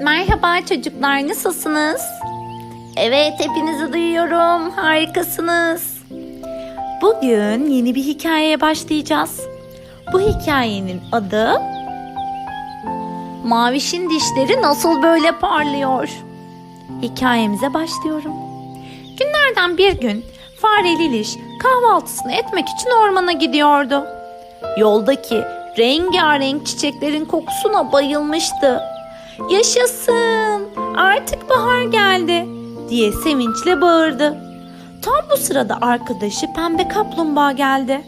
Merhaba çocuklar nasılsınız? Evet hepinizi duyuyorum harikasınız. Bugün yeni bir hikayeye başlayacağız. Bu hikayenin adı Mavişin dişleri nasıl böyle parlıyor? Hikayemize başlıyorum. Günlerden bir gün fare Liliş kahvaltısını etmek için ormana gidiyordu. Yoldaki rengarenk çiçeklerin kokusuna bayılmıştı. Yaşasın artık bahar geldi diye sevinçle bağırdı. Tam bu sırada arkadaşı pembe kaplumbağa geldi.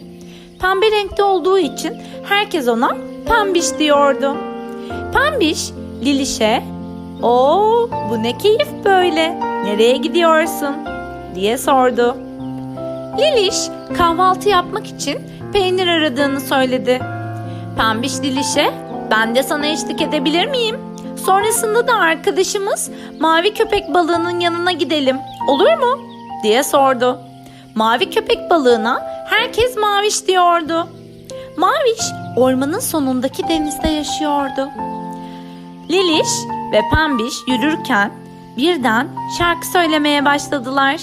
Pembe renkte olduğu için herkes ona pembiş diyordu. Pembiş Liliş'e "Oo, bu ne keyif böyle? Nereye gidiyorsun?" diye sordu. Liliş kahvaltı yapmak için peynir aradığını söyledi. Pembiş Liliş'e ben de sana eşlik edebilir miyim? Sonrasında da arkadaşımız mavi köpek balığının yanına gidelim. Olur mu? diye sordu. Mavi köpek balığına herkes maviş diyordu. Maviş ormanın sonundaki denizde yaşıyordu. Liliş ve Pembiş yürürken birden şarkı söylemeye başladılar.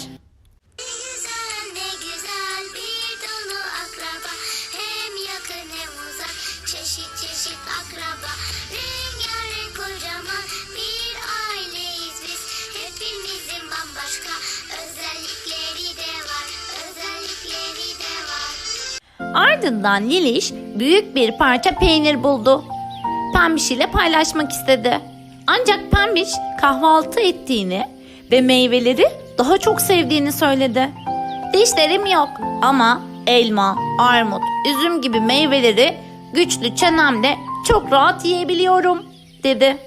Ardından Liliş büyük bir parça peynir buldu. Pembiş ile paylaşmak istedi. Ancak Pembiş kahvaltı ettiğini ve meyveleri daha çok sevdiğini söyledi. Dişlerim yok ama elma, armut, üzüm gibi meyveleri güçlü çenemle çok rahat yiyebiliyorum dedi.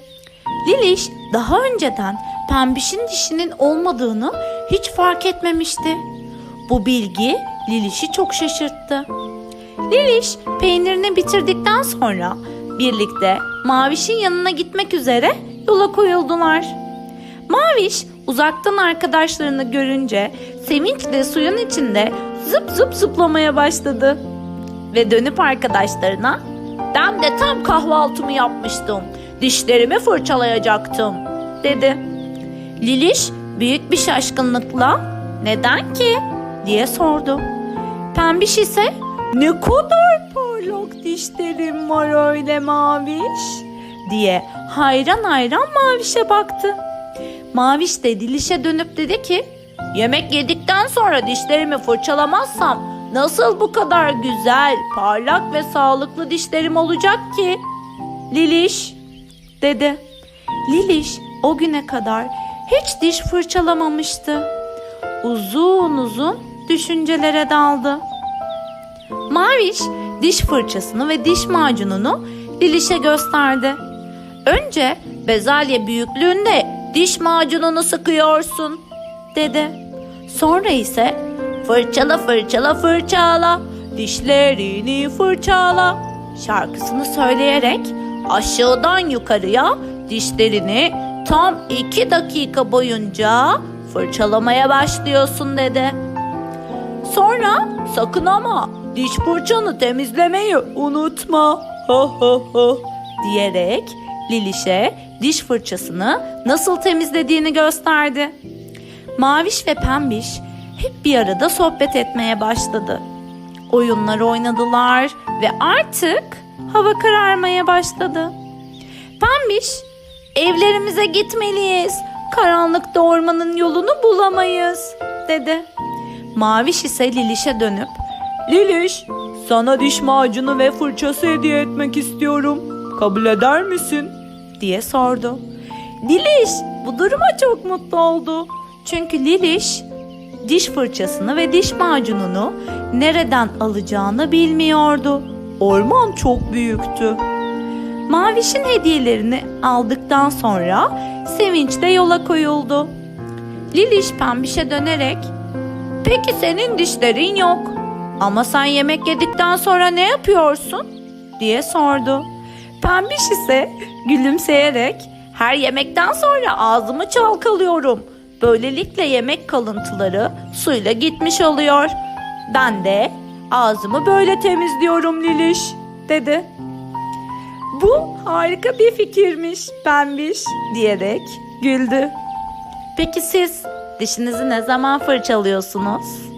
Liliş daha önceden Pembiş'in dişinin olmadığını hiç fark etmemişti. Bu bilgi Liliş'i çok şaşırttı. Liliş peynirini bitirdikten sonra birlikte Maviş'in yanına gitmek üzere yola koyuldular. Maviş uzaktan arkadaşlarını görünce sevinçle suyun içinde zıp zıp zıplamaya başladı. Ve dönüp arkadaşlarına ben de tam kahvaltımı yapmıştım. Dişlerimi fırçalayacaktım dedi. Liliş büyük bir şaşkınlıkla neden ki diye sordu. Pembiş ise ne kadar parlak dişlerim var öyle maviş diye hayran hayran mavişe baktı. Maviş de Diliş'e dönüp dedi ki yemek yedikten sonra dişlerimi fırçalamazsam nasıl bu kadar güzel, parlak ve sağlıklı dişlerim olacak ki? Liliş dedi. Liliş o güne kadar hiç diş fırçalamamıştı. Uzun uzun düşüncelere daldı. Maviş diş fırçasını ve diş macununu Liliş'e gösterdi. Önce bezelye büyüklüğünde diş macununu sıkıyorsun dedi. Sonra ise fırçala fırçala fırçala dişlerini fırçala şarkısını söyleyerek aşağıdan yukarıya dişlerini tam iki dakika boyunca fırçalamaya başlıyorsun dedi. Sonra sakın ama diş fırçanı temizlemeyi unutma. Ha ha ha diyerek Liliş'e diş fırçasını nasıl temizlediğini gösterdi. Maviş ve Pembiş hep bir arada sohbet etmeye başladı. Oyunlar oynadılar ve artık hava kararmaya başladı. Pembiş, evlerimize gitmeliyiz. Karanlıkta ormanın yolunu bulamayız, dedi. Maviş ise Liliş'e dönüp, Liliş, sana diş macunu ve fırçası hediye etmek istiyorum. Kabul eder misin? diye sordu. Liliş bu duruma çok mutlu oldu. Çünkü Liliş diş fırçasını ve diş macununu nereden alacağını bilmiyordu. Orman çok büyüktü. Maviş'in hediyelerini aldıktan sonra sevinçle yola koyuldu. Liliş pembişe dönerek Peki senin dişlerin yok. Ama sen yemek yedikten sonra ne yapıyorsun? diye sordu. Pembiş ise gülümseyerek her yemekten sonra ağzımı çalkalıyorum. Böylelikle yemek kalıntıları suyla gitmiş oluyor. Ben de ağzımı böyle temizliyorum Liliş dedi. Bu harika bir fikirmiş pembiş diyerek güldü. Peki siz dişinizi ne zaman fırçalıyorsunuz?